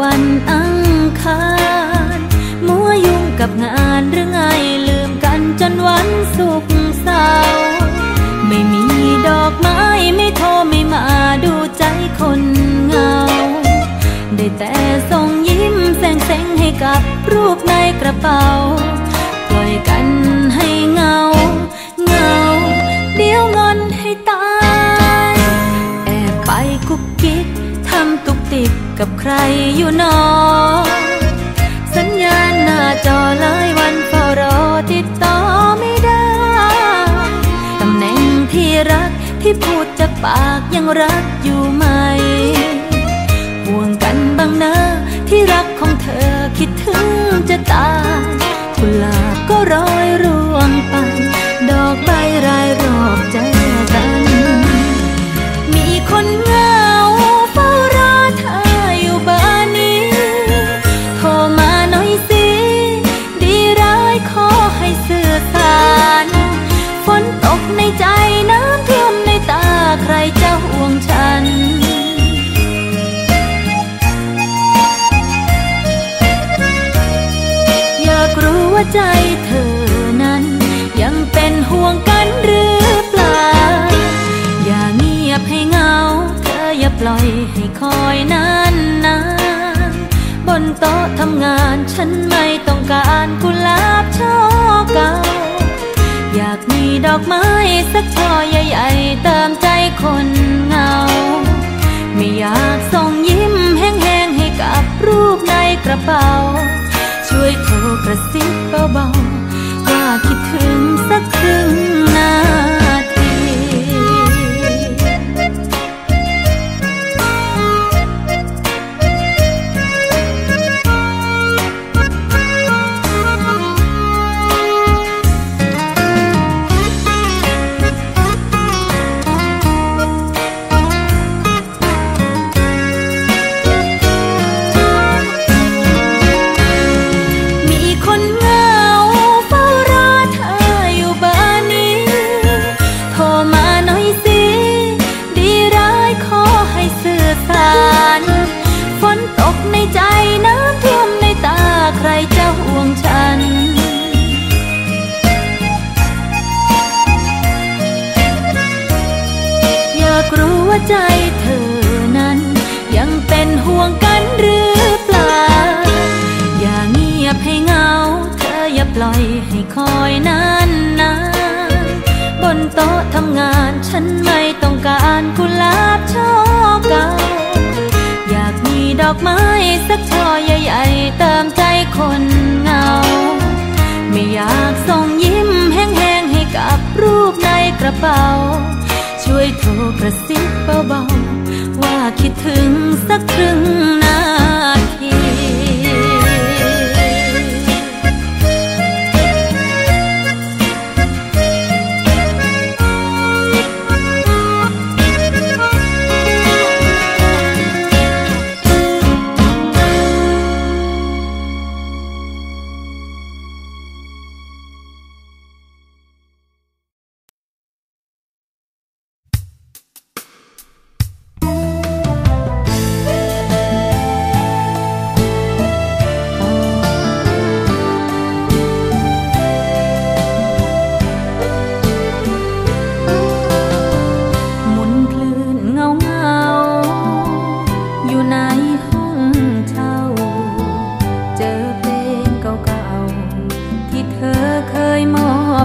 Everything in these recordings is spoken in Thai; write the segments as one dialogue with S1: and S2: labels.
S1: วันอังคารมัวยุ่งกับงานหรือไงลืมกันจนวันสุขเสาร์ไม่มีดอกไม้ไม่โทรไม่มาดูใจคนเงา ได้แต่ส่งยิ้มแสงแสงให้กับรูปในกระเป๋า กับใครอยู่นอ สัญญาณหน้าจอหลายวันเฝ้ารอติดต่อไม่ได้ ตำแหน่งที่รักที่พูดจากปากยังรักอยู่ไหม ห่วงกันบ้างนะที่รักของเธอคิดถึงจะตาย ในใจน้ำท่วมในตาใครจะห่วงฉันอยากรู้ว่าใจเธอนั้น ยังเป็นห่วงกันหรือเปล่า อย่าเงียบให้เงา เธออย่าปล่อยให้คอยนานนานบนโต๊ะทำงานฉันไม่ต้องการกุหลาบช่อ ดอกไม้สักช่อใหญ่ๆเติมใจคนเหงา ไม่อยากส่งยิ้มแห้งๆให้กับรูปในกระเป๋า ช่วยโทรกระซิบเบาๆว่าคิดถึงสักครึ่ง ว่าใจเธอนั้น ยังเป็นห่วงกันหรือเปล่า อย่าเงียบให้เงา เธออย่าปล่อยให้คอยนานนานบนโต๊ะทำงานฉันไม่ต้องการกุหลาบช่อเก่าอยากมีดอกไม้สักช่อใหญ่ๆเติมใจคนเงา ไม่อยากส่งยิ้มแห้งๆให้กับรูปในกระเป๋า ช่วยโทรกระซิบเบาๆว่าคิดถึงสักครึ่ง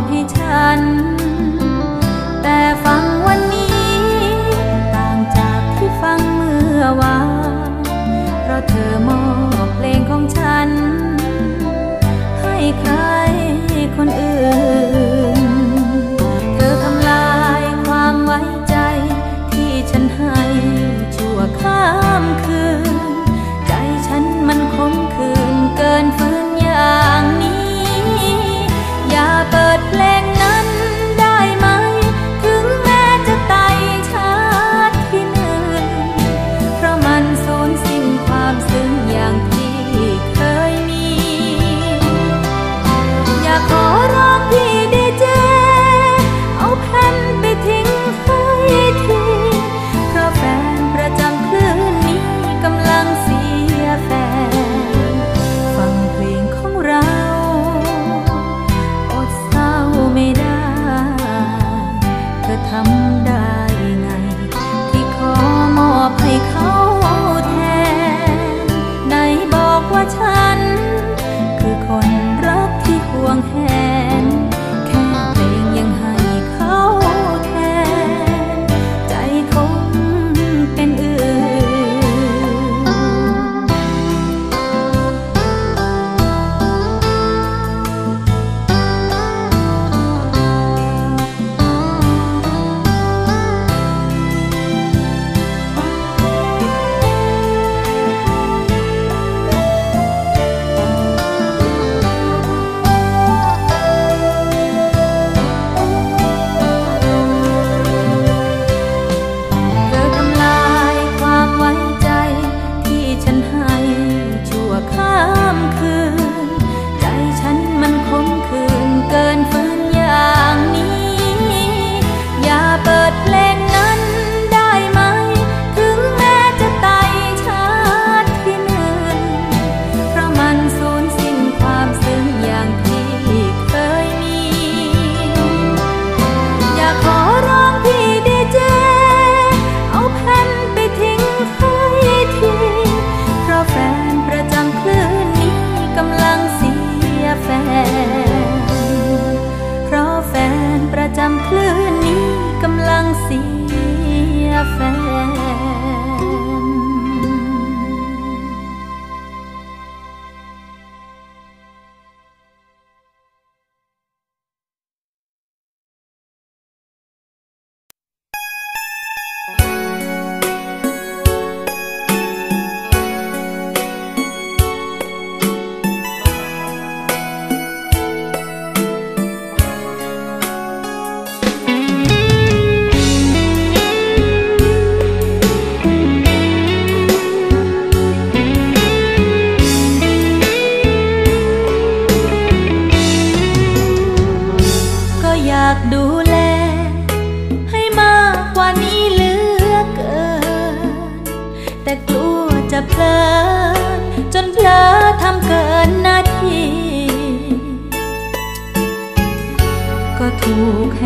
S1: พี่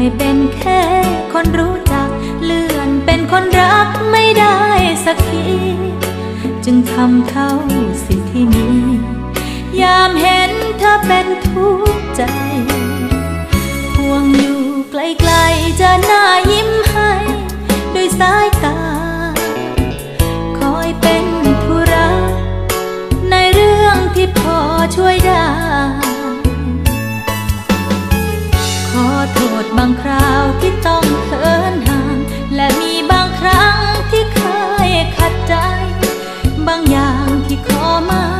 S1: ให้เป็นแค่คนรู้จัก เลื่อนเป็นคนรักไม่ได้สักที จึงทำเท่าสิที่มียามเห็นเธอเป็นทุกข์ใจห่วงอยู่ไกลๆจะหน้ายิ้มให้ด้วยสายตา คอยเป็นธุระในเรื่องที่พอช่วยได้ ขอโทษบางคราวที่ต้องเขินห่าง และมีบางครั้งที่เคยขัดใจ บางอย่างที่ขอมา